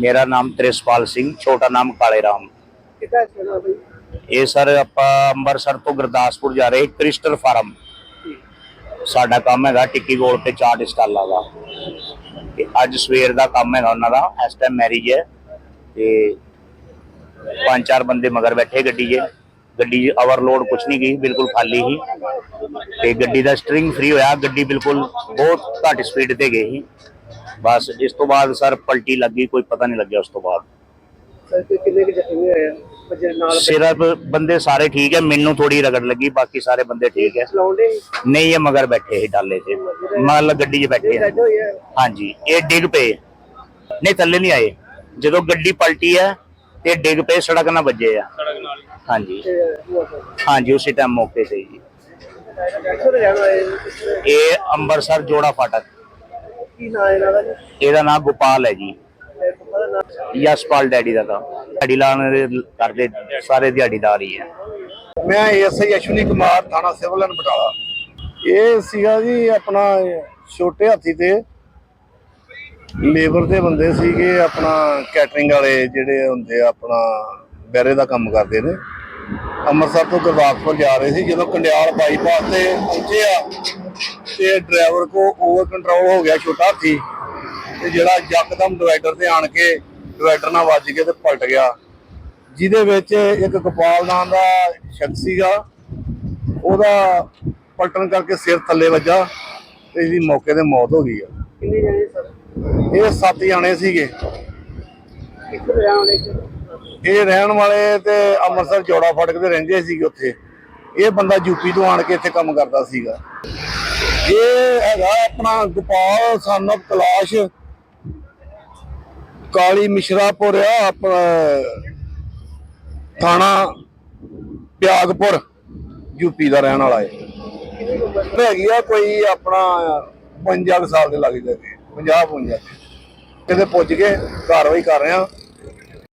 ਮੇਰਾ ਨਾਮ ਤ੍ਰਿਸ਼ਪਾਲ ਸਿੰਘ ਛੋਟਾ ਨਾਮ ਕਾਲੇ ਰਾਮ ਕਿੱਦਾਂ ਚਲਾ ਬਈ ਇਹ ਸਰ ਆਪਾਂ ਅੰਮ੍ਰਿਤਸਰ ਤੋਂ ਗੁਰਦਾਸਪੁਰ ਜਾ ਰਹੇ ਕ੍ਰਿਸਟਲ ਫਾਰਮ। ਸਾਡਾ ਕੰਮ ਹੈਗਾ ਟਿੱਕੀ ਗੋਲ ਤੇ ਚਾਟ ਸਟਾਲਾਂ ਦਾ। ਤੇ ਅੱਜ ਸਵੇਰ ਦਾ ਕੰਮ ਹੈਗਾ ਉਹਨਾਂ ਦਾ ਇਸ ਟਾਈਮ ਮੈਰਿਜ ਹੈ। ਤੇ ਪੰਜ ਚਾਰ ਬੰਦੇ ਮਗਰ ਬੈਠੇ ਗੱਡੀ 'ਚ। ਗੱਡੀ 'ਚ ਓਵਰਲੋਡ ਕੁਛ ਨਹੀਂ ਗਈ ਬਿਲਕੁਲ ਖਾਲੀ ਹੀ ਤੇ ਗੱਡੀ ਦਾ ਸਟਰਿੰਗ ਫ੍ਰੀ ਹੋਇਆ ਗੱਡੀ ਬਿਲਕੁਲ ਬਹੁਤ ਘੱਟ ਸਪੀਡ ਤੇ ਗਈ ਸੀ। ਬਸ ਇਸ ਤੋਂ ਬਾਅਦ ਸਰ ਪਲਟੀ ਲੱਗੀ ਕੋਈ ਪਤਾ ਨਹੀਂ ਲੱਗਿਆ ਉਸ ਤੋਂ ਬਾਅਦ। ਕਿੰਨੇ ਕੁ ਜ਼ਖਮੀ ਹੋਏ ਆ? ਬੱਚੇ ਨਾਲ ਸਿਰਫ ਬੰਦੇ ਸਾਰੇ ਠੀਕ ਹੈ ਮੈਨੂੰ ਥੋੜੀ ਰਗੜ ਲੱਗੀ ਬਾਕੀ ਸਾਰੇ ਬੰਦੇ ਠੀਕ ਹੈ ਨਹੀਂ ਇਹ ਮਗਰ ਬੈਠੇ ਸੀ ਡਾਲੇ ਤੇ। ਮਤਲਬ ਗੱਡੀ 'ਚ ਬੈਠੇ ਹਾਂਜੀ ਇਹ ਡਿੱਗ ਪਏ। ਨਹੀਂ ਥੱਲੇ ਨਹੀਂ ਆਏ। ਜਦੋਂ ਗੱਡੀ ਪਲਟੀ ਹੈ ਤੇ ਡਿੱਗ ਪਏ ਸੜਕ ਨਾਲ ਵੱਜੇ ਆ। ਹਾਂਜੀ। ਹਾਂਜੀ ਉਸੇ ਟਾਈਮ ਮੌਕੇ ਤੇ ਜੀ। ਇਹ ਅੰਮ੍ਰਿਤਸਰ ਜੋੜਾ ਫਾਟਕ। ਕੀ ਨਾਂ ਹੈ ਇਹਨਾਂ ਦਾ ਜੀ? ਇਹਦਾ ਨਾਮ ਗੋਪਾਲ ਹੈ ਜੀ। ਦਾ ਨਾਮ ਯਸ਼ਪਾਲ ਡੈਡੀ ਦਾ ਤਾਂ। ਦਿਹਾੜੀ ਲਾਣ ਦੇ ਕਰਦੇ ਸਾਰੇ ਦਿਹਾੜੀਦਾਰ ਹੀ ਹੈ ਮੈਂ ਐਸਆਈ ਅਸ਼ਵਨੀ ਕੁਮਾਰ ਥਾਣਾ ਸਿਵਲ ਲਾਈਨ ਬਟਾਲਾ। ਇਹ ਸੀਗਾ ਜੀ ਆਪਣਾ ਛੋਟੇ ਹਾਥੀ ਤੇ ਲੇਬਰ ਦੇ ਬੰਦੇ ਸੀਗੇ ਆਪਣਾ ਕੈਟਰਿੰਗ ਵਾਲੇ ਜਿਹੜੇ ਹੁੰਦੇ ਆ, ਆਪਣਾ ਬੈਰੇ ਦਾ ਕੰਮ ਕਰਦੇ ਨੇ। ਅੰਮ੍ਰਿਤਸਰ ਤੋਂ ਗੁਰਦਾਸਪੁਰ ਜਾ ਰਹੇ ਸੀ, ਜਦੋਂ ਕੰਡਿਆਲ ਬਾਈਪਾਸ ਤੇ ਪਹੁੰਚੇ ਆ ਤੇ ਡਰਾਈਵਰ ਕੋ ਓਵਰ ਕੰਟਰੋਲ ਹੋ ਗਿਆ ਛੋਟਾ ਹਾਥੀ ਤੇ ਜਿਹੜਾ ਯਕਦਮ ਡਿਵਾਈਡਰ ਤੇ ਆਣ ਕੇ ਡਿਵਾਈਡਰ ਨਾਲ ਵੱਜ ਕੇ ਤੇ ਪਲਟ ਗਿਆ। ਜਿਹਦੇ ਵਿੱਚ ਇੱਕ ਗੋਪਾਲ ਨਾਮ ਦਾ ਸ਼ਖਸ ਸੀਗਾ, ਉਹਦਾ ਪਲਟਣ ਕਰਕੇ ਸਿਰ ਥੱਲੇ ਵੱਜਾ ਤੇ ਇਹਦੀ ਮੌਕੇ ਤੇ ਮੌਤ ਹੋ ਗਈ ਆ। ਕਿੰਨੇ ਜਣੇ ਇਹ ਸੱਤ ਜਾਣੇ ਸੀਗੇ। ਇਹ ਰਹਿਣ ਵਾਲੇ ਤੇ ਅੰਮ੍ਰਿਤਸਰ ਜੋੜਾ ਫੜਕ ਤੇ ਰਹਿੰਦੇ ਸੀਗੇ ਉੱਥੇ। ਇਹ ਬੰਦਾ ਯੂਪੀ ਤੋਂ ਆਣ ਕੇ ਇੱਥੇ ਕੰਮ ਕਰਦਾ ਸੀਗਾ। ਇਹ ਹੈਗਾ ਆਪਣਾ ਗੋਪਾਲ son of ਕਲਾਸ਼। ਕਾਲੀ ਮਿਸ਼ਰਾਪੁਰ ਆ, ਆਪਣਾ ਥਾਣਾ ਪਿਆਗਪੁਰ ਯੂਪੀ ਦਾ ਰਹਿਣ ਵਾਲਾ ਹੈ ਹੈਗੀ ਆ ਕੋਈ ਆਪਣਾ 50 ਸਾਲ ਦੇ ਲੱਗ ਜਾਂਦੇ 50 55 ਕਿਤੇ ਪੁੱਜ ਕੇ ਕਾਰਵਾਈ ਕਰ ਰਹੇ ਆ।